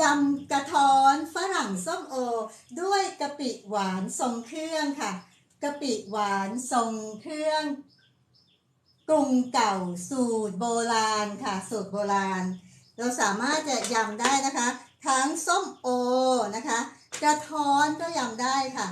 ยำกระท้อนฝรั่งส้มโอ ด้วยกะปิหวานทรงเครื่องค่ะกะปิหวานทรงเครื่องกรุงเก่าสูตรโบราณค่ะ สูตรโบราณ เราสามารถจะยำได้นะคะ ทั้งส้มโอนะคะ กระท้อนก็ยำได้ค่ะ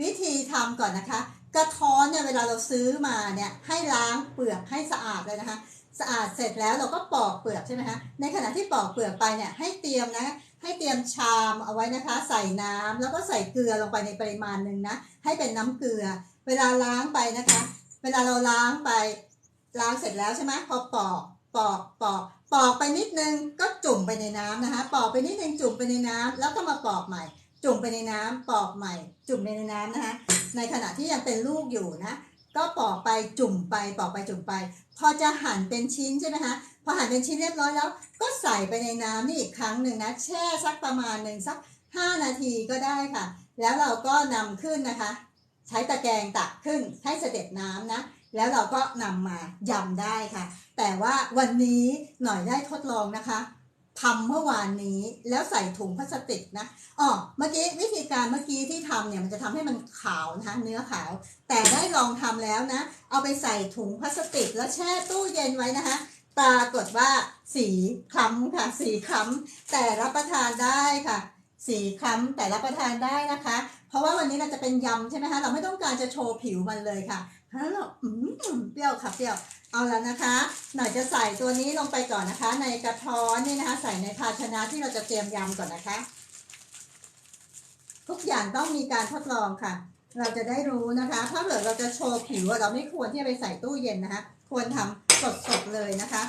วิธีทำก่อนนะคะ กระท้อนเนี่ยเวลาเราซื้อมาเนี่ยให้ล้างเปลือกให้สะอาดเลยนะคะ สะอาดเสร็จแล้วเราก็ปอกเปลือกใช่ไหมคะในขณะที่ปอกเปลือกไปเนี่ยให้เตรียมนะให้เตรียมชามเอาไว้นะคะ ใส่น้ำแล้วก็ใส่เกลือลงไปในปริมาณหนึ่งนะให้เป็นน้ำเกลือ เวลาล้างไปนะคะ เวลาเราล้างไปล้างเสร็จแล้วใช่ไหมพอปอกปอกปอกปอกไปนิดนึงก็จุ่มไปในน้ำนะคะ ปอกไปนิดนึงจุ่มไปในน้ำแล้วก็มาปอกใหม่ จุ่มไปในน้ำปอกใหม่ จุ่มไปในน้ำนะคะ ในขณะที่ยังเป็นลูกอยู่นะ ก็ปอกไปจุ่มไปปอกไปจุ่มไป พอจะหั่นเป็นชิ้นใช่ไหมคะพอหั่นเป็นชิ้นเรียบร้อยแล้ว ก็ใส่ไปในน้ำนี่อีกครั้งหนึ่งนะแช่สักประมาณหนึ่งสัก 5 นาทีก็ได้ค่ะ แล้วเราก็นำขึ้นนะคะ ใช้ตะแกรงตักขึ้นให้เสด็จน้ำนะแล้วเราก็นำมายำได้ค่ะ แต่ว่าวันนี้หน่อยได้ทดลองนะคะ ทำเมื่อวานนี้แล้วใส่ถุงพลาสติกนะอ๋อเมื่อกี้วิธีการเมื่อกี้ที่ทำเนี่ยมันจะทำให้มันขาวนะคะเนื้อขาว แต่ได้ลองทำแล้วนะ เอาไปใส่ถุงพลาสติก แล้วแช่ตู้เย็นไว้นะคะปรากฏว่าสีคล้ำค่ะ สีคล้ำแต่รับประทานได้ค่ะ สีคล้ำแต่รับประทานได้นะคะ เพราะว่าวันนี้เราจะเป็นยำใช่ไหมคะเราไม่ต้องการจะโชว์ผิวมันเลยค่ะเพราะฉะนั้นเราอืมเปรี้ยวค่ะเปรี้ยว เอาแล้วนะคะ หน่อยจะใส่ตัวนี้ลงไปก่อนนะคะ ในกระท้อนนี่นะคะ ใส่ในภาชนะที่เราจะเตรียมยำก่อนนะคะ ทุกอย่างต้องมีการทดลองค่ะ เราจะได้รู้นะคะ ถ้าเกิดเราจะโชว์ผิวเราไม่ควรที่จะไปใส่ตู้เย็นนะคะ ควรทำสดๆเลยนะคะ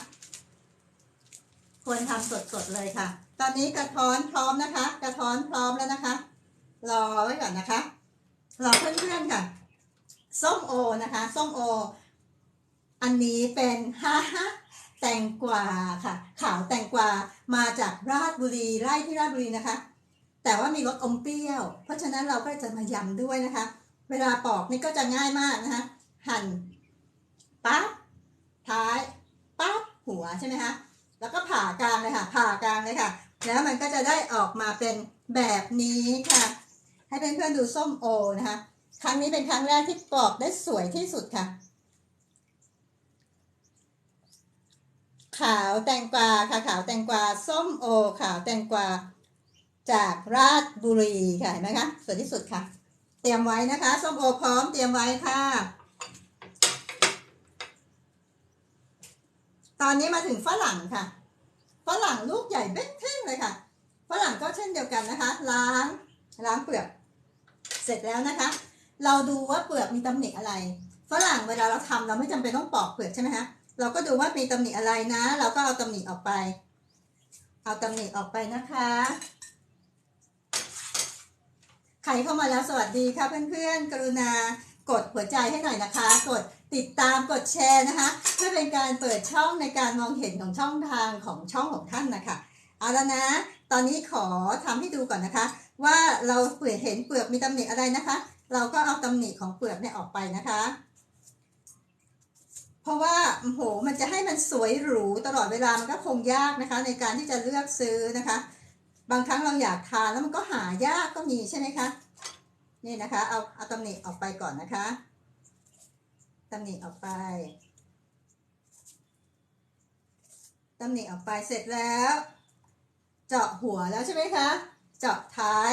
ควรทำสดๆเลยค่ะ ตอนนี้กระท้อนพร้อมนะคะ กระท้อนพร้อมแล้วนะคะ รอไว้ก่อนนะคะ รอเพื่อนๆค่ะ ส้มโอนะคะ ส้มโอ นนี้เป็นฮ่าฮ่าแตงกวาค่ะ ขาวแตงกวามาจากราชบุรีไร่ที่ราชบุรีนะคะ แต่ว่ามีรสอมเปรี้ยว เพราะฉะนั้นเราก็จะมายำด้วยนะคะ เวลาปอกนี่ก็จะง่ายมากนะคะหั่นปั๊บท้ายปั๊บหัวใช่ไหมคะแล้วก็ผ่ากลางเลยค่ะ ผ่ากลางเลยค่ะ แล้วมันก็จะได้ออกมาเป็นแบบนี้ค่ะ ให้เพื่อนๆดูส้มโอนะคะ ครั้งนี้เป็นครั้งแรกที่ปอกได้สวยที่สุดค่ะ ขาวแตงกวาค่ะขาวแตงกวาส้มโอ ขาวแตงกวาจากราชบุรีค่ะเห็นไหมคะสวยที่สุดค่ะ เตรียมไว้นะคะส้มโอพร้อมเตรียมไว้ค่ะ ตอนนี้มาถึงฝรั่งค่ะฝรั่งลูกใหญ่เบ้งเท่งเลยค่ะฝรั่งก็เช่นเดียวกันนะคะ ล้างล้างเปลือก เสร็จแล้วนะคะ เราดูว่าเปลือกมีตำหนิอะไรฝรั่งเวลาเราทำเราไม่จำเป็นต้องปอกเปลือกใช่ไหมคะ เราก็ดูว่ามีตำหนิอะไรนะ เราก็เอาตำหนิออกไป เอาตำหนิออกไปนะคะ ใครเข้ามาแล้วสวัสดีค่ะเพื่อนๆ กรุณากดหัวใจให้หน่อยนะคะ กดติดตามกดแชร์นะคะ เพื่อเป็นการเปิดช่องในการมองเห็นของช่องทางของช่องของท่านนะคะเอาแล้วนะ ตอนนี้ขอทำให้ดูก่อนนะคะ ว่าเราเปลือกเห็นเปลือกมีตำหนิอะไรนะคะ เราก็เอาตำหนิของเปลือกเนี่ยออกไปนะคะ เพราะว่าโอ้โหมันจะให้มันสวยหรูตลอดเวลามันก็คงยากนะคะ ในการที่จะเลือกซื้อนะคะ บางครั้งเราอยากทานแล้วมันก็หายากก็มีใช่ไหมคะนี่นะคะ เอาเอาตำหนิออกไปก่อนนะคะตำหนิออกไปตำหนิออกไปเสร็จแล้ว เจาะหัวแล้วใช่ไหมคะ เจาะท้าย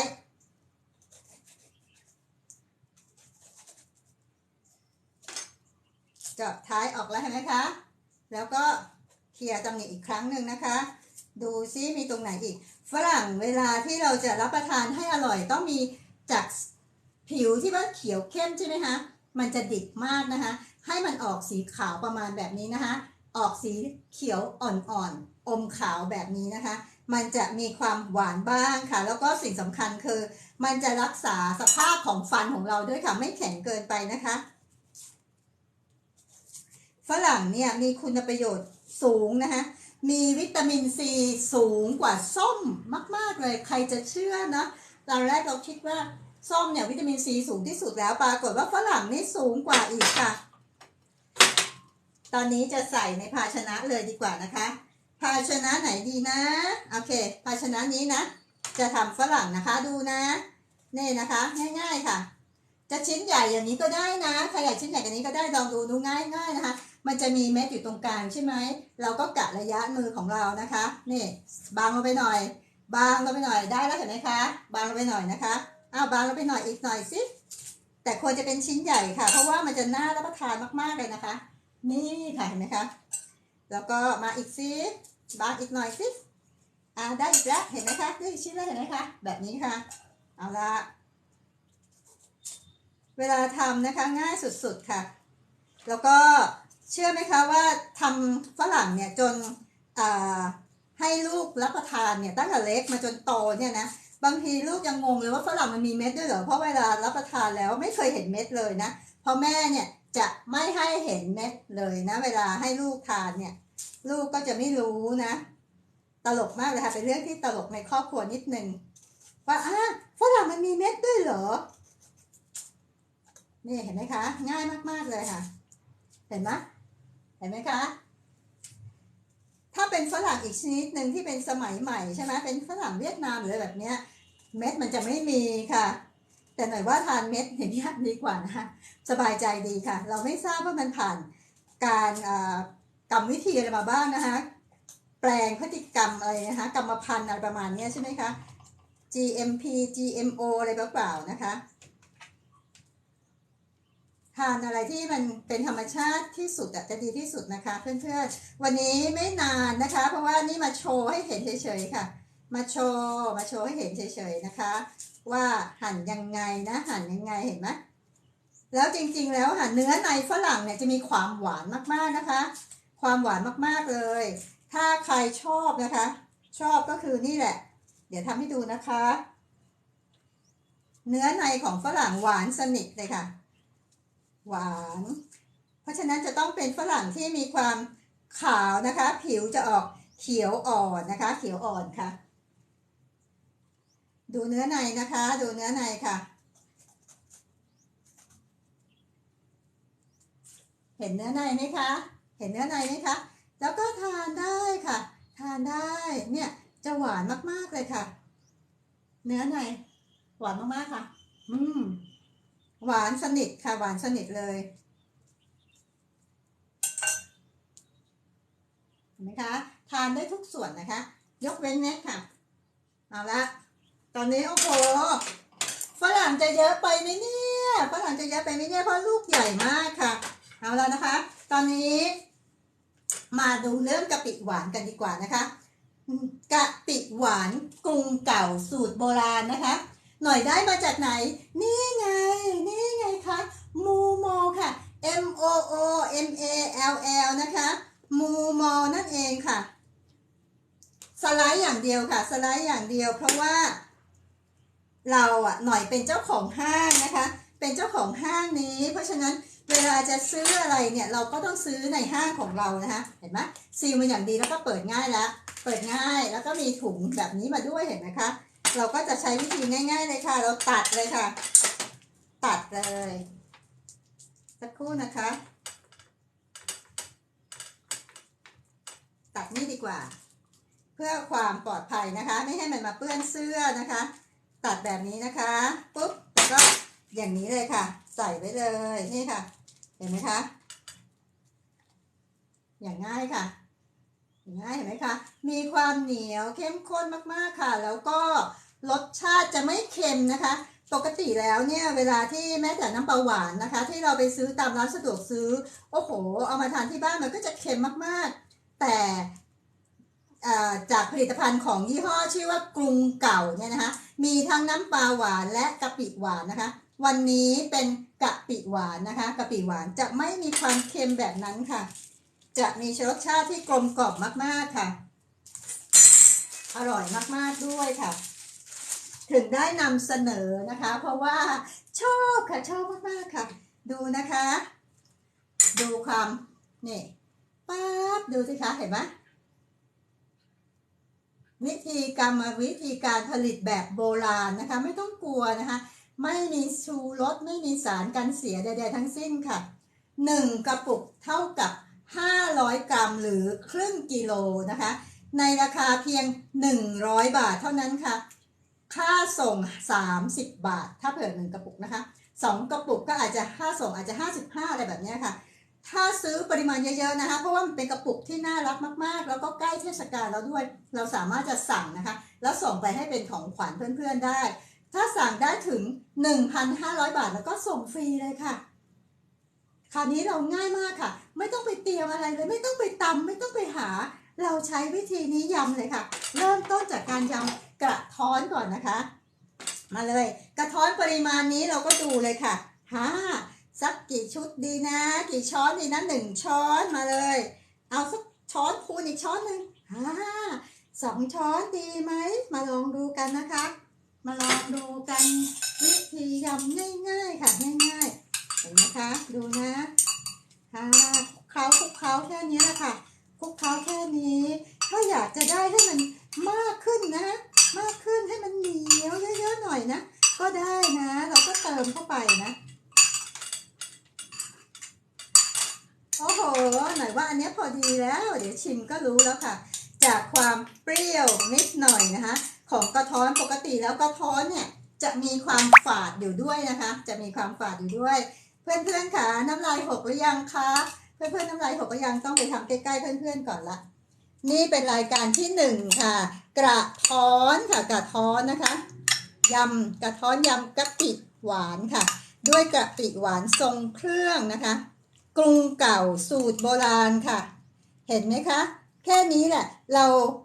จาะท้ายออกแล้วเห็นไหมคะ แล้วก็เคลียร์ตำหนิอีกครั้งหนึ่งนะคะ ดูซิมีตรงไหนอีก ฝรั่งเวลาที่เราจะรับประทานให้อร่อยต้องมีจากผิวที่ว่าเขียวเข้มใช่ไหมคะมันจะดิบมากนะคะ ให้มันออกสีขาวประมาณแบบนี้นะคะ ออกสีเขียวอ่อนๆอมขาวแบบนี้นะคะ มันจะมีความหวานบ้างค่ะ แล้วก็สิ่งสำคัญคือ มันจะรักษาสภาพของฟันของเราด้วยค่ะ ไม่แข็งเกินไปนะคะ ฝรั่งเนี่ยมีคุณประโยชน์สูงนะคะมีวิตามินซีสูงกว่าส้มมาก ๆ เลยใครจะเชื่อนะตอนแรกเราคิดว่าส้มเนี่ยวิตามินซีสูงที่สุดแล้วปรากฏว่าฝรั่งนี่สูงกว่าอีกค่ะ ตอนนี้จะใส่ในภาชนะเลยดีกว่านะคะ ภาชนะไหนดีนะ โอเค ภาชนะนี้นะ จะทำฝรั่งนะคะดูนะนี่นะคะ ง่ายๆค่ะ จะชิ้นใหญ่อย่างนี้ก็ได้นะใครอยากชิ้นใหญ่กว่านี้ก็ได้ลองดูดูง่ายๆนะคะ มันจะมีเม็ดอยู่ตรงกลางใช่ไหม เราก็กะระยะมือของเรานะคะ นี่บางลงไปหน่อย บางลงไปหน่อยได้แล้วเห็นไหมคะ บางลงไปหน่อยนะคะ อ้าวบางลงไปหน่อยอีกหน่อยสิแต่ควรจะเป็นชิ้นใหญ่ค่ะ เพราะว่ามันจะน่ารับประทานมากๆเลยนะคะ นี่ค่ะเห็นไหมคะ แล้วก็มาอีกสิบางอีกหน่อยสิอ่าได้อีกแล้วเห็นไหมคะได้อีกชิ้นแล้วเห็นไหมคะ แบบนี้ค่ะ เอาละเวลาทำนะคะง่ายสุดๆค่ะ แล้วก็ เชื่อไหมคะว่าทำฝรั่งเนี่ยจนให้ลูกรับประทานเนี่ยตั้งแต่เล็กมาจนโตเนี่ยนะบางทีลูกยังงงเลยว่าฝรั่งมันมีเม็ดด้วยเหรอเพราะเวลารับประทานแล้วไม่เคยเห็นเม็ดเลยนะเพราะแม่เนี่ยจะไม่ให้เห็นเม็ดเลยนะ เวลาให้ลูกทานเนี่ย ลูกก็จะไม่รู้นะ ตลกมากเลยค่ะเป็นเรื่องที่ตลกในครอบครัวนิดนึงว่าอ่าฝรั่งมันมีเม็ดด้วยเหรอนี่เห็นไหมคะ ง่ายมากๆเลยค่ะ เห็นไหม เห็นไหมคะ ถ้าเป็นฝรั่งอีกชนิดหนึ่งที่เป็นสมัยใหม่ใช่ไหมเป็นฝรั่งเวียดนามหรือแบบเนี้ยเม็ดมันจะไม่มีค่ะ แต่หน่อยว่าทานเม็ดอย่างนี้ดีกว่านะคะสบายใจดีค่ะ เราไม่ทราบว่ามันผ่านการกรรมวิธีอะไรมาบ้างนะคะ แปลงพฤติกรรมอะไรนะคะ กรรมพันธุ์อะไรประมาณนี้ใช่ไหมคะ GMP GMO อะไรเปล่าๆนะคะ ทานอะไรที่มันเป็นธรรมชาติที่สุดอะจะดีที่สุดนะคะ เพื่อนๆ วันนี้ไม่นานนะคะ เพราะว่านี่มาโชว์ให้เห็นเฉยๆค่ะ มาโชว์มาโชว์ให้เห็นเฉยๆนะคะ ว่าหั่นยังไงนะหั่นยังไงเห็นไหมแล้วจริงๆแล้วค่ะเนื้อในฝรั่งเนี่ยจะมีความหวานมากๆนะคะ ความหวานมากๆเลย ถ้าใครชอบนะคะ ชอบก็คือนี่แหละ เดี๋ยวทำให้ดูนะคะ เนื้อในของฝรั่งหวานสนิทเลยค่ะ หวาน เพราะฉะนั้นจะต้องเป็นฝรั่งที่มีความขาวนะคะ ผิวจะออกเขียวอ่อนนะคะ เขียวอ่อนค่ะ ดูเนื้อในนะคะ ดูเนื้อในค่ะ เห็นเนื้อในไหมคะ เห็นเนื้อในไหมคะ แล้วก็ทานได้ค่ะ ทานได้เนี่ยจะหวานมากๆเลยค่ะ เนื้อในหวานมากๆค่ะ อืม หวานสนิทค่ะหวานสนิทเลยเห็นไหมคะ ทานได้ทุกส่วนนะคะ ยกเว้นเน็ตค่ะ เอาละ ตอนนี้โอ้โหฝรั่งจะเยอะไปไหมเนี่ยฝรั่งจะเยอะไปไหมเนี่ยเพราะลูกใหญ่มากค่ะ เอาแล้วนะคะ ตอนนี้ มาดูเรื่องกะปิหวานกันดีกว่านะคะกะปิหวานกรุงเก่าสูตรโบราณนะคะ หน่อยได้มาจากไหน นี่ไง นี่ไงคะมูโมค่ะ M O O M A L L นะคะมูโมนั่นเองค่ะ สไลด์อย่างเดียวค่ะ สไลด์อย่างเดียว เพราะว่า เราอะหน่อยเป็นเจ้าของห้างนะคะ เป็นเจ้าของห้างนี้ เพราะฉะนั้นเวลาจะซื้ออะไรเนี่ยเราก็ต้องซื้อในห้างของเรานะคะเห็นไหมซีลมันอย่างดีแล้วก็เปิดง่ายแล้ว เปิดง่ายแล้วก็มีถุงแบบนี้มาด้วยเห็นไหมคะ เราก็จะใช้วิธีง่าย ๆ เลยค่ะ เราตัดเลยค่ะ ตัดเลย สักครู่นะคะ ตัดนี่ดีกว่า เพื่อความปลอดภัยนะคะ ไม่ให้มันมาเปื้อนเสื้อนะคะ ตัดแบบนี้นะคะปุ๊บแล้วก็อย่างนี้เลยค่ะ ใส่ไว้เลยนี่ค่ะ เห็นไหมคะ อย่างง่ายค่ะง่ายเห็นไหมคะ มีความเหนียวเข้มข้นมาก ๆ ค่ะ แล้วก็ รสชาติจะไม่เค็มนะคะ ปกติแล้วเนี่ยเวลาที่แม้แต่น้ำปลาหวานนะคะ ที่เราไปซื้อตามร้านสะดวกซื้อ โอ้โห เอามาทานที่บ้านมันก็จะเค็มมากๆ แต่จากผลิตภัณฑ์ของยี่ห้อชื่อว่ากรุงเก่าเนี่ยนะคะ มีทั้งน้ำปลาหวานและกะปิหวานนะคะ วันนี้เป็นกะปิหวานนะคะกะปิหวานจะไม่มีความเค็มแบบนั้นค่ะ จะมีรสชาติที่กลมกล่อมมากๆค่ะ อร่อยมากๆด้วยค่ะ ถึงได้นำเสนอนะคะ เพราะว่าชอบค่ะชอบมากๆค่ะ ดูนะคะ ดูความนี่ป๊าบดูสิคะเห็นไหมวิธีกรรมวิธีการผลิตแบบโบราณนะคะ ไม่ต้องกลัวนะคะ ไม่มีชูรสไม่มีสารกันเสียใดๆทั้งสิ้นค่ะหนึ่งกระปุกเท่ากับ 500 กรัมหรือครึ่งกิโลนะคะ ในราคาเพียง 100 บาทเท่านั้นค่ะ ค่าส่ง 30 บาท ถ้าเผื่อหนึ่งกระปุกนะคะสองกระปุกก็อาจจะค่าส่งอาจจะ 55 อะไรแบบนี้ค่ะ ถ้าซื้อปริมาณเยอะๆนะคะ เพราะว่ามันเป็นกระปุกที่น่ารักมากๆ แล้วก็ใกล้เทศกาลแล้วด้วย เราสามารถจะสั่งนะคะ แล้วส่งไปให้เป็นของขวัญเพื่อนๆได้ ถ้าสั่งได้ถึง 1,500 บาท แล้วก็ส่งฟรีเลยค่ะคราวนี้เราง่ายมากค่ะ ไม่ต้องไปเตรียมอะไรเลย ไม่ต้องไปตำไม่ต้องไปหา เราใช้วิธีนี้ยำเลยค่ะ เริ่มต้นจากการยำ กระท้อนก่อนนะคะ มาเลย กระท้อนปริมาณนี้เราก็ดูเลยค่ะฮ่าสักกี่ชุดดีนะ กี่ช้อนดีนะหนึ่งช้อนมาเลย เอาสักช้อนคูณอีกช้อนหนึ่งฮ่าสองช้อนดีไหม มาลองดูกันนะคะ มาลองดูกันวิธียำง่ายๆ ค่ะง่ายๆเห็นไหมคะ ดูนะค่ะคลุกเคล้าคลุกเคล้าแค่นี้แหละค่ะคลุกเคล้าแค่นี้ ถ้าอยากจะได้ให้มันมากขึ้นนะ มากขึ้นให้มันเหนียวเยอะๆหน่อยนะ ก็ได้นะ เราก็เติมเข้าไปนะ โอ้โห หน่อยว่าอันเนี้ยพอดีแล้ว เดี๋ยวชิมก็ รู้แล้วค่ะ จากความเปรี้ยวนิดหน่อยนะคะ ของกระท้อนปกติแล้วกระท้อนเนี่ยจะมีความฝาดอยู่ด้วยนะคะ จะมีความฝาดอยู่ด้วย เพื่อนๆค่ะน้ำลายหกหรือยังคะเพื่อนๆน้ำลายหกหรือยังต้องไปทำใกล้ๆเพื่อนๆก่อนละนี่เป็นรายการที่หนึ่งค่ะ กระท้อนค่ะกระท้อนนะคะยำกระท้อนยำกะปิหวานค่ะ ด้วยกะปิหวานทรงเครื่องนะคะ กรุงเก่าสูตรโบราณค่ะ เห็นไหมคะ แค่นี้แหละ เรา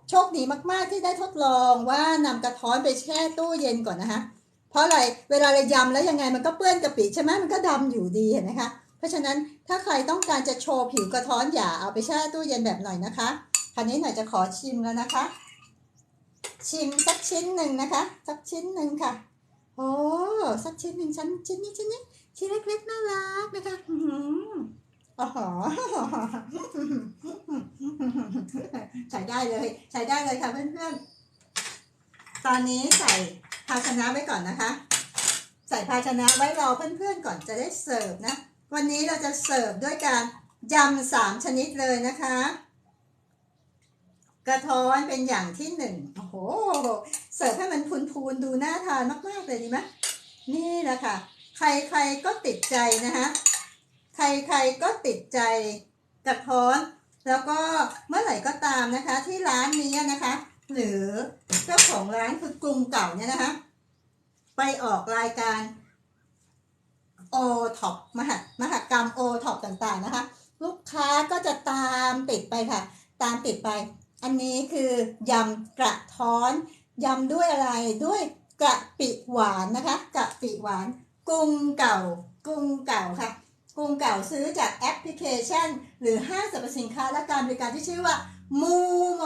โชคดีมากๆที่ได้ทดลองว่านำกระท้อนไปแช่ตู้เย็นก่อนนะคะเพราะอะไรเวลาเรายำแล้วยังไงมันก็เปื้อนกะปิใช่ไหมมันก็ดำอยู่ดีเห็นไหมคะเพราะฉะนั้นถ้าใครต้องการจะโชว์ผิวกระท้อนอย่าเอาไปแช่ตู้เย็นแบบหน่อยนะคะคราวนี้หน่อยจะขอชิมแล้วนะคะ ชิมสักชิ้นหนึ่งนะคะ สักชิ้นหนึ่งค่ะโอ้สักชิ้นหนึ่งชั้นชิ้นนี้ชิ้นนี้ชิ้นเล็กๆน่ารักนะคะ อ๋อใช้ได้เลยใช้ได้เลยค่ะเพื่อนๆ ตอนนี้ใส่ภาชนะไว้ก่อนนะคะ ใส่ภาชนะไว้รอเพื่อนๆก่อนจะได้เสิร์ฟนะ วันนี้เราจะเสิร์ฟด้วยการยำสามชนิดเลยนะคะ กระท้อนเป็นอย่างที่หนึ่งโอ้โห เสิร์ฟให้มันพูนๆดูน่าทานมากๆเลยดีไหมนี่แหละค่ะ ใครๆก็ติดใจนะคะ ใครๆก็ติดใจกระท้อน แล้วก็เมื่อไหร่ก็ตามนะคะ ที่ร้านนี้นะคะ หรือเจ้าของร้านคือกรุงเก่าเนี่ยนะคะ ไปออกรายการโอท็อปมหมหกรรมโอท็อปต่างๆนะคะ ลูกค้าก็จะตามติดไปค่ะ ตามติดไป อันนี้คือยำกระท้อนยำด้วยอะไรด้วยกะปิหวานนะคะกะปิหวานกรุงเก่ากรุงเก่าค่ะ กรุงเก่าซื้อจากแอปพลิเคชัน หรือห้างสรรพสินค้าและการบริการที่ชื่อว่ามูโม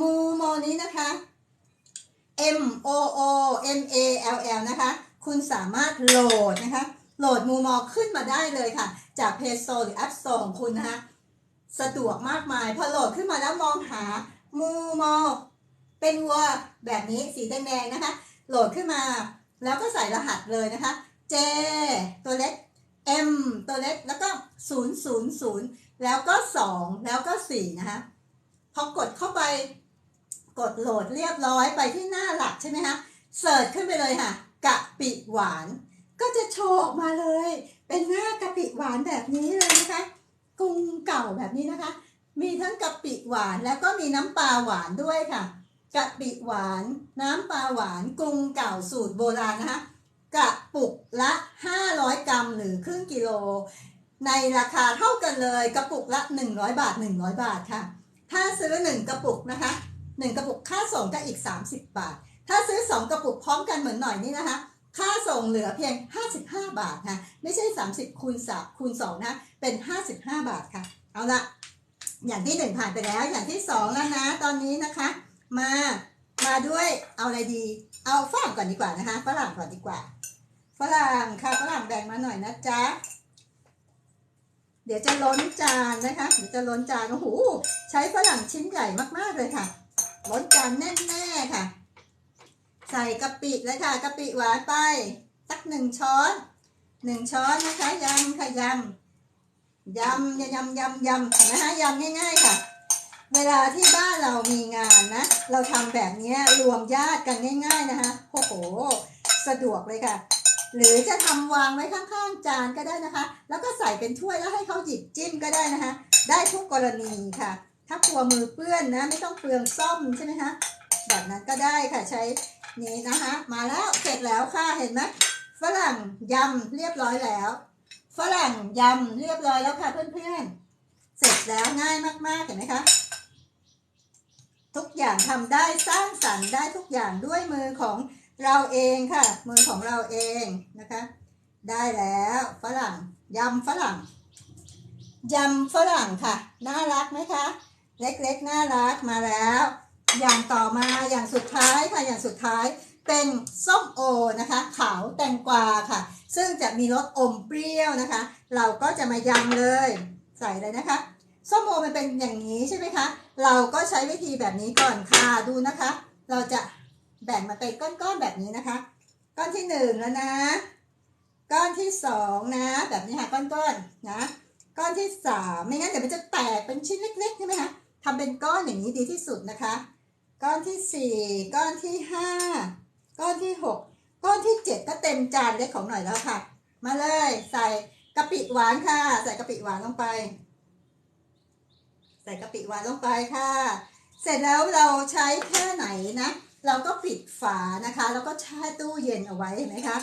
มูโมนี้นะคะ M O O M A L L นะคะ คุณสามารถโหลดนะคะ โหลดมูมอขึ้นมาได้เลยค่ะ จาก Play Store หรือ App Store ของคุณนะคะ สะดวกมากมาย พอโหลดขึ้นมาแล้วมองหามูมอเป็นวัวแบบนี้สีแดงๆนะคะ โหลดขึ้นมา แล้วก็ใส่รหัสเลยนะคะ J ตัวเล็ก M ตัวเล็กแล้วก็ 0 0 0 แล้วก็ 2 แล้วก็4นะคะพอกดเข้าไปกดโหลดเรียบร้อยไปที่หน้าหลักใช่ไหมคะเสิร์ชขึ้นไปเลยค่ะกะปิหวาน ก็จะโชว์ออกมาเลย เป็นหน้ากะปิหวานแบบนี้เลยนะคะกรุงเก่าแบบนี้นะคะ มีทั้งกะปิหวานแล้วก็มีน้ำปลาหวานด้วยค่ะกะปิหวาน น้ำปลาหวานกรุงเก่าสูตรโบราณนะคะ กระปุกละ 500 กรัมหรือครึ่งกิโล ในราคาเท่ากันเลยกระปุกละ 100 บาท 100 บาทค่ะ ถ้าซื้อ 1 กระปุกนะคะ 1 กระปุกค่าส่งก็อีก 30 บาท ถ้าซื้อ 2 กระปุกพร้อมกันเหมือนหน่อยนี่นะคะ ค่าส่งเหลือเพียง 55 บาทนะไม่ใช่ 30คูณ3คูณ2นะเป็น 55 บาทค่ะ เอาละอย่างที่1ผ่านไปแล้วอย่างที่2แล้วนะ ตอนนี้นะคะ มามาด้วยเอาอะไรดี เอาฝรั่งก่อนดีกว่านะคะฝรั่งก่อนดีกว่า ฝรั่งค่ะฝรั่งแบ่งมาหน่อยนะจ๊ะ เดี๋ยวจะล้นจานนะคะเดี๋ยวจะล้นจานโอ้โหใช้ฝรั่งชิ้นใหญ่มากๆเลยค่ะ ล้นจานแน่ๆค่ะ ใส่กะปิเลยค่ะกะปิหวานไปสักหนึ่งช้อนหนึ่งช้อนนะคะยำค่ะยำยำยำยำยำเห็นไหมคะยำง่ายๆค่ะ เวลาที่บ้านเรามีงานนะ เราทำแบบนี้รวมญาติกันง่าย ๆนะคะโอ้โห สะดวกเลยค่ะ หรือจะทำวางไว้ข้างๆจานก็ได้นะคะ แล้วก็ใส่เป็นถ้วยแล้วให้เขาหยิบจิ้มก็ได้นะคะ ได้ทุกกรณีค่ะ ถ้ากลัวมือเปื้อนนะไม่ต้องเปลืองซ่อมใช่ไหมคะแบบนั้นก็ได้ค่ะใช้นี้นะคะ มาแล้วเสร็จแล้วค่ะเห็นไหมฝรั่งยำเรียบร้อยแล้วฝรั่งยำเรียบร้อยแล้วค่ะเพื่อนๆ เสร็จแล้วง่ายมากๆเห็นไหมคะทุกอย่างทำได้สร้างสรรค์ได้ทุกอย่างด้วยมือของ เราเองค่ะ มือของเราเองนะคะ ได้แล้วฝรั่งยำฝรั่งยำฝรั่งค่ะ น่ารักไหมคะ เล็กๆน่ารักมาแล้ว อย่างต่อมาอย่างสุดท้ายค่ะอย่างสุดท้ายเป็นส้มโอนะคะ ขาวแตงกวาค่ะ ซึ่งจะมีรสอมเปรี้ยวนะคะ เราก็จะมายำเลย ใส่เลยนะคะส้มโอมันเป็นอย่างนี้ใช่ไหมคะ เราก็ใช้วิธีแบบนี้ก่อนค่ะดูนะคะ เราจะ แบ่งมาเป็นก้อนๆแบบนี้นะคะ ก้อนที่หนึ่งแล้วนะ ก้อนที่สองนะ แบบนี้ค่ะก้อนๆนะ ก้อนที่สามไม่งั้นเดี๋ยวมันจะแตกเป็นชิ้นเล็กๆใช่ไหมคะทำเป็นก้อนอย่างนี้ดีที่สุดนะคะ ก้อนที่สี่ก้อนที่ห้าก้อนที่หกก้อนที่เจ็ดก็เต็มจานเล็กของหน่อยแล้วค่ะ มาเลยใส่กะปิหวานค่ะ ใส่กะปิหวานลงไป ใส่กะปิหวานลงไปค่ะ เสร็จแล้วเราใช้แค่ไหนนะ เราก็ปิดฝานะคะ แล้วก็แช่ตู้เย็นเอาไว้เห็นไหมคะ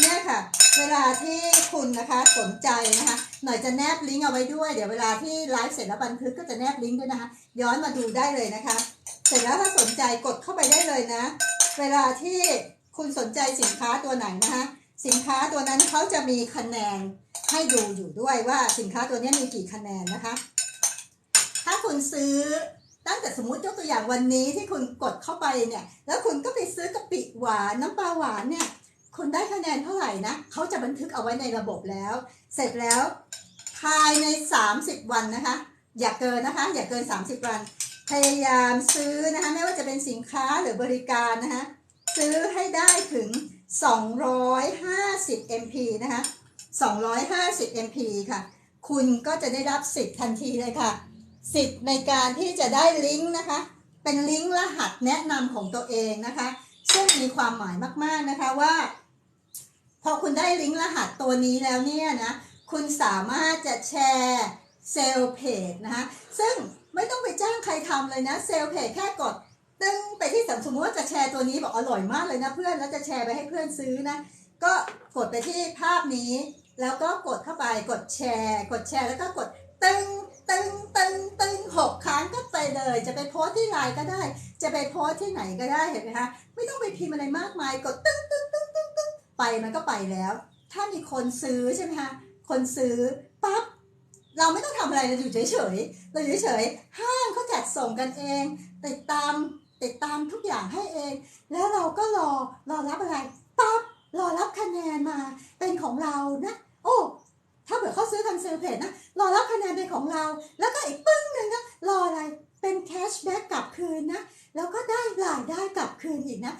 เนี่ยค่ะ เวลาที่คุณนะคะสนใจนะคะ หน่อยจะแนบลิงก์เอาไว้ด้วย เดี๋ยวเวลาที่ไลฟ์เสร็จแล้วบันทึกก็จะแนบลิงก์ด้วยนะคะ ย้อนมาดูได้เลยนะคะ เสร็จแล้วถ้าสนใจกดเข้าไปได้เลยนะ เวลาที่คุณสนใจสินค้าตัวไหนนะคะ สินค้าตัวนั้นเขาจะมีคะแนนให้ดูอยู่ด้วยว่าสินค้าตัวนี้มีกี่คะแนนนะคะ ถ้าคุณซื้อ ตั้งแต่สมมติยกตัวอย่างวันนี้ที่คุณกดเข้าไปเนี่ย แล้วคุณก็ไปซื้อกะปิหวานน้ำปลาหวานเนี่ย คุณได้คะแนนเท่าไหร่นะเขาจะบันทึกเอาไว้ในระบบแล้ว เสร็จแล้วภายใน 30 วันนะคะ อย่าเกินนะคะ อย่าเกิน 30 วัน พยายามซื้อนะคะไม่ว่าจะเป็นสินค้าหรือบริการนะคะซื้อให้ได้ถึง 250 MP นะคะ250 MP ค่ะ คุณก็จะได้รับสิทธิ์ทันทีเลยค่ะ สิทธิ์ในการที่จะได้ลิงก์นะคะ เป็นลิงก์รหัสแนะนำของตัวเองนะคะ ซึ่งมีความหมายมาก ๆนะคะว่า พอคุณได้ลิงก์รหัสตัวนี้แล้วเนี่ยนะ คุณสามารถจะแชร์เซลล์เพจนะคะซึ่งไม่ต้องไปจ้างใครทำเลยนะเซลล์เพจแค่กดตึ้งไปที่สมมติว่าจะแชร์ตัวนี้บอกอร่อยมากเลยนะเพื่อนแล้วจะแชร์ไปให้เพื่อนซื้อนะก็กดไปที่ภาพนี้ แล้วก็กดเข้าไปกดแชร์ กดแชร์แล้วก็กดตึ้ง ตึ้งตึ้งตึ้งหกครั้งก็ไปเลย จะไปโพสที่ไลน์ก็ได้ จะไปโพสที่ไหนก็ได้เห็นไหมคะไม่ต้องไปพิมพ์อะไรมากมายกดตึ้งตึ้งตึ้งตึ้งตึ้งไปมันก็ไปแล้ว ถ้ามีคนซื้อใช่ไหมคะคนซื้อปั๊บเราไม่ต้องทำอะไรเราอยู่เฉยๆเราอยู่เฉยๆห้างเขาจัดส่งกันเอง ติดตามติดตามทุกอย่างให้เอง แล้วเราก็รอรอรับอะไรปั๊บรอรับคะแนนมา เป็นของเรานะ โอ้ ถ้าเผื่อเขาซื้อทางเซลล์เพจนะ รอรับคะแนนเป็นของเรา แล้วก็อีกปึ้งหนึ่งนะรออะไรเป็นแคชแบ็กกลับคืนนะ แล้วก็ได้รายได้กลับคืนอีกนะ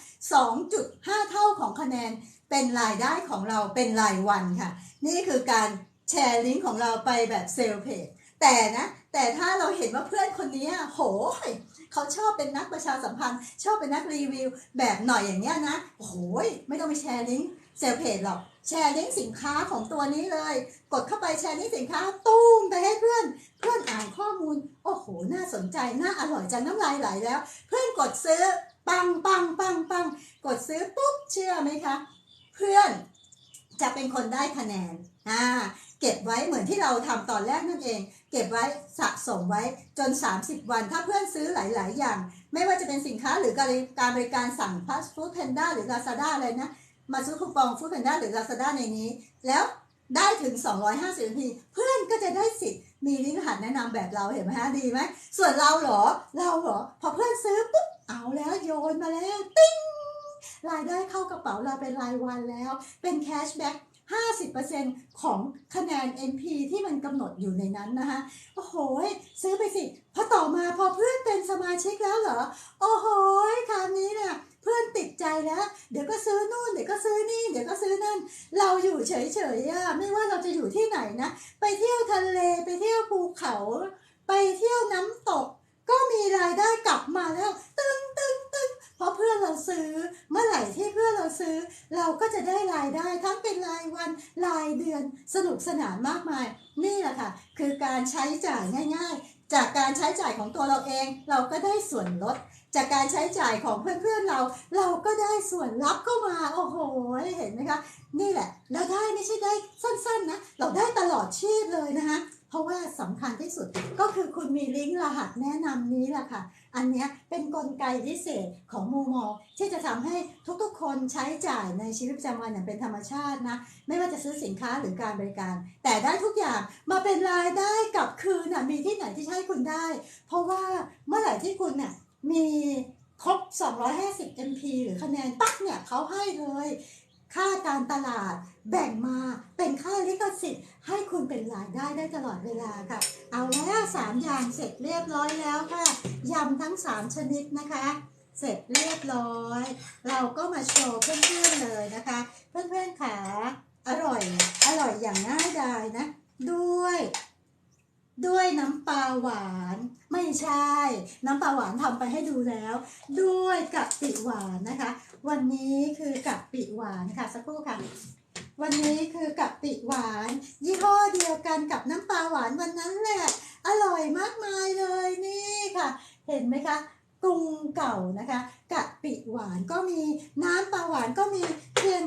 2.5 เท่าของคะแนนเป็นรายได้ของเราเป็นรายวันค่ะ นี่คือการแชร์ลิงก์ของเราไปแบบเซลล์เพจ แต่นะแต่ถ้าเราเห็นว่าเพื่อนคนนี้โหยเขาชอบเป็นนักประชาสัมพันธ์ ชอบเป็นนักรีวิว แบบหน่อยอย่างเงี้ยนะโอ้โหยไม่ต้องไปแชร์ลิงก์เซลเพจหรอกแชร์ลิงก์สินค้าของตัวนี้เลย กดเข้าไปแชร์ลิงก์สินค้าตุ้มไปให้เพื่อน เพื่อนอ่านข้อมูล โอ้โห น่าสนใจ น่าอร่อยจังน้ำลายไหลแล้ว เพื่อนกดซื้อ ปังปังปังปังกดซื้อปุ๊บเชื่อไหมคะ เพื่อนจะเป็นคนได้คะแนนอ่าเก็บไว้เหมือนที่เราทำตอนแรกนั่นเอง เก็บไว้สะสมไว้จน 30 วัน ถ้าเพื่อนซื้อหลาย ๆ อย่าง ไม่ว่าจะเป็นสินค้าหรือการการบริการสั่ง Fast Food Panda หรือ Lazada อะไรนะ มาซื้อคูปอง Food Panda หรือ Lazada ในนี้ แล้วได้ถึง 250นาที เพื่อนก็จะได้สิทธิ์มีลิงก์รหัสแนะนำแบบเราเห็นไหมฮะดีไหมส่วนเราเหรอ เราเหรอ พอเพื่อนซื้อปุ๊บเอาแล้วโยนมาแล้ว ติ้งรายได้เข้ากระเป๋าเราเป็นรายวันแล้ว เป็นแคชแบ็ก 50%ของคะแนน NP ที่มันกำหนดอยู่ในนั้นนะคะโอ้โหซื้อไปสิพอต่อมาพอเพื่อนเป็นสมาชิกแล้วเหรอ โอ้โหคราวนี้เนี่ยเพื่อนติดใจแล้ว เดี๋ยวก็ซื้อนู่นเดี๋ยวก็ซื้อนี่ เดี๋ยวก็ซื้อนั่น เราอยู่เฉยๆอะไม่ว่าเราจะอยู่ที่ไหนนะ ไปเที่ยวทะเลไปเที่ยวภูเขา ไปเที่ยวน้ำตก ก็มีรายได้กลับมาแล้ว ตึงตึงตึง เพราะเพื่อนเราซื้อเมื่อไหร่ที่เพื่อนเราซื้อ เราก็จะได้รายได้ทั้งเป็นรายวันรายเดือนสนุกสนานมากมาย นี่แหละค่ะ คือการใช้จ่ายง่าย ๆ จากการใช้จ่ายของตัวเราเอง เราก็ได้ส่วนลดจากการใช้จ่ายของเพื่อนๆเรา เราก็ได้ส่วนรับเข้ามา โอ้โห เห็นไหมคะ นี่แหละแล้วได้ไม่ใช่ได้สั้นๆนะ เราได้ตลอดชีพเลยนะคะ เพราะว่าสำคัญที่สุดก็คือคุณมีลิงก์รหัสแนะนำนี้แหละค่ะ อันนี้เป็นนกลไกพิเศษของมูมอที่จะทำให้ทุกๆ คนใช้จ่ายในชีวิตประจำวันอย่างเป็นธรรมชาตินะ ไม่ว่าจะซื้อสินค้าหรือการบริการ แต่ได้ทุกอย่างมาเป็นรายได้กลับคืนนะมีที่ไหนที่ให้คุณได้ เพราะว่าเมื่อไหร่ที่คุณเนี่ยมีครบ 250 MP หรือคะแนนปั๊กเนี่ยเขาให้เลย ค่าการตลาดแบ่งมาเป็นค่าลิขสิทธิ์ ให้คุณเป็นรายได้ได้ตลอดเวลาค่ะ เอาแล้วสามอย่างเสร็จเรียบร้อยแล้วค่ะยำทั้งสามชนิดนะคะ เสร็จเรียบร้อย เราก็มาโชว์เพื่อนๆเลยนะคะ เพื่อนๆขาอร่อย อร่อยอย่างง่ายดายนะ ด้วย ด้วยน้ำปลาหวาน ไม่ใช่ น้ำปลาหวานทำไปให้ดูแล้ว ด้วยกะปิหวานนะคะ วันนี้คือกะปิหวานค่ะสักครู่ค่ะ วันนี้คือกะปิหวาน ยี่ห้อเดียวกันกับน้ำปลาหวานวันนั้นแหละ อร่อยมากมายเลยนี่ค่ะ เห็นไหมคะกรุงเก่านะคะกะปิหวานก็มีน้ำปลาหวานก็มีเพียง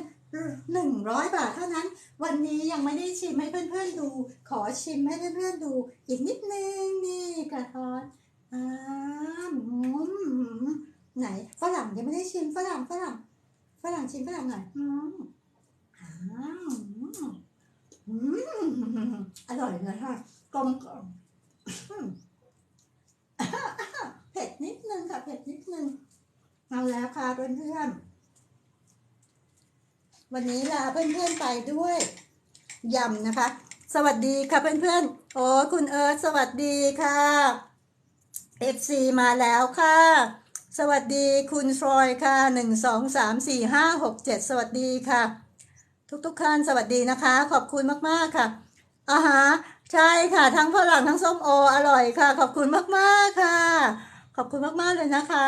หนึ่งร้อยบาทเท่านั้น วันนี้ยังไม่ได้ชิมให้เพื่อนๆดู ขอชิมให้เพื่อนๆดู อีกนิดนึงนี่กระท้อนอ่ามไหนฝรั่งยังไม่ได้ชิมฝรั่งฝรั่งฝรั่งชิมฝรั่งหน่อยอืมอ่ามอร่อยเลยค่ะกลมกล่อมเผ็ดนิดนึงค่ะเผ็ดนิดนึงเอาแล้วค่ะเพื่อนๆ วันนี้ลาเพื่อนๆไปด้วยยำนะคะ สวัสดีค่ะเพื่อนๆ โอ้คุณเอิร์ธสวัสดีค่ะ FC มาแล้วค่ะ สวัสดีคุณฟรอยค่ะหนึ่งสองสามสี่ห้าหกเจ็ดสวัสดีค่ะ ทุกๆท่านสวัสดีนะคะ ขอบคุณมากๆค่ะอาฮะใช่ค่ะ ทั้งฝรั่งทั้งส้มโอ อร่อยค่ะ ขอบคุณมากๆค่ะ ขอบคุณมากๆเลยนะคะ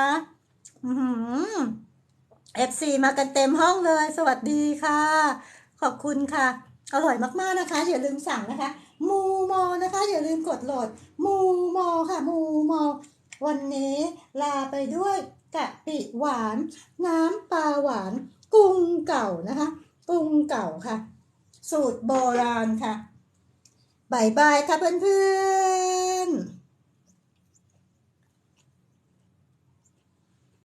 อือหือ FC มากันเต็มห้องเลย สวัสดีค่ะ ขอบคุณค่ะ อร่อยมากๆนะคะ อย่าลืมสั่งนะคะ มูมอนะคะ อย่าลืมกดโหลด มูมอค่ะ มูมอ วันนี้ลาไปด้วยกะปิหวาน น้ำปลาหวาน กุ้งเก่านะคะ กุ้งเก่าค่ะ สูตรโบราณค่ะบายบายค่ะเพื่อนๆ